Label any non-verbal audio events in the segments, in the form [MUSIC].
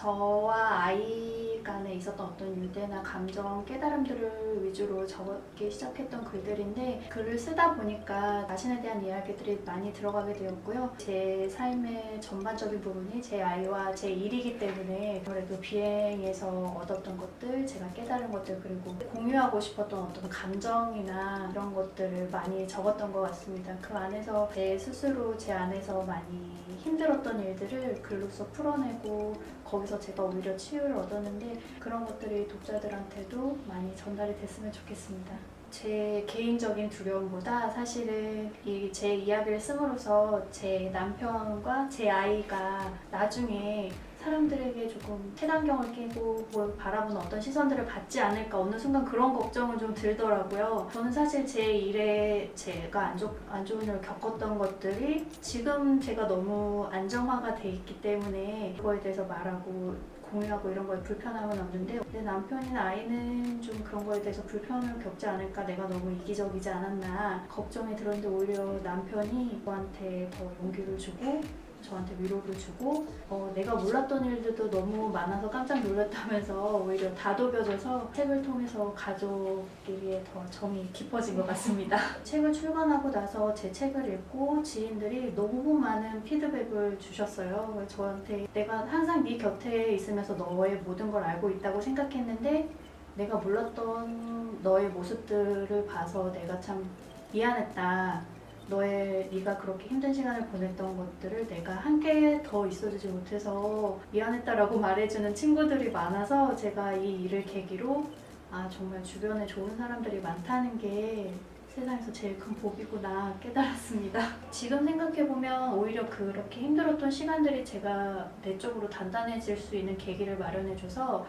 저와 아이 간에 있었던 어떤 유대나 감정, 깨달음들을 위주로 적기 시작했던 글들인데 글을 쓰다 보니까 자신에 대한 이야기들이 많이 들어가게 되었고요. 제 삶의 전반적인 부분이 제 아이와 제 일이기 때문에 아무래도 비행에서 얻었던 것들, 제가 깨달은 것들 그리고 공유하고 싶었던 어떤 감정이나 이런 것들을 많이 적었던 것 같습니다. 그 안에서 제 스스로 제 안에서 많이 힘들었던 일들을 글로써 풀어내고 거기서 제가 오히려 치유를 얻었는데 그런 것들이 독자들한테도 많이 전달이 됐으면 좋겠습니다. 제 개인적인 두려움보다 사실은 이 제 이야기를 씀으로써 제 남편과 제 아이가 나중에 사람들에게 조금 태단경을 끼고 뭘 바라보는 어떤 시선들을 받지 않을까 어느 순간 그런 걱정은 좀 들더라고요. 저는 사실 제 일에 제가 안, 좋, 안 좋은 일을 겪었던 것들이 지금 제가 너무 안정화가 돼 있기 때문에 그거에 대해서 말하고 공유하고 이런 거에 불편함은 없는데 내 남편이나 아이는 좀 그런 거에 대해서 불편을 겪지 않을까 내가 너무 이기적이지 않았나 걱정이 들었는데 오히려 남편이 저한테 더 용기를 주고 저한테 위로를 주고 어, 내가 몰랐던 일들도 너무 많아서 깜짝 놀랐다면서 오히려 다독여져서 책을 통해서 가족끼리의 더 정이 깊어진 것 같습니다. [LAUGHS] 책을 출간하고 나서 제 책을 읽고 지인들이 너무 많은 피드백을 주셨어요. 저한테 내가 항상 네 곁에 있으면서 너의 모든 걸 알고 있다고 생각했는데 내가 몰랐던 너의 모습들을 봐서 내가 참 미안했다. 너의 네가 그렇게 힘든 시간을 보냈던 것들을 내가 함께 더 있어주지 못해서 미안했다라고 [LAUGHS] 말해주는 친구들이 많아서 제가 이 일을 계기로 아 정말 주변에 좋은 사람들이 많다는 게 세상에서 제일 큰 복이구나 깨달았습니다. [LAUGHS] 지금 생각해보면 오히려 그렇게 힘들었던 시간들이 제가 내적으로 단단해질 수 있는 계기를 마련해줘서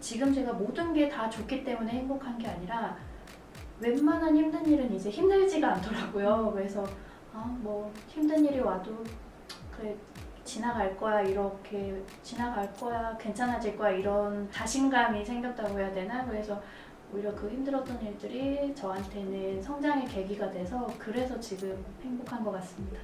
지금 제가 모든 게 다 좋기 때문에 행복한 게 아니라 웬만한 힘든 일은 이제 힘들지가 않더라고요. 그래서 아, 뭐 힘든 일이 와도 그래 지나갈 거야 이렇게 지나갈 거야 괜찮아질 거야 이런 자신감이 생겼다고 해야 되나? 그래서 오히려 그 힘들었던 일들이 저한테는 성장의 계기가 돼서 그래서 지금 행복한 것 같습니다.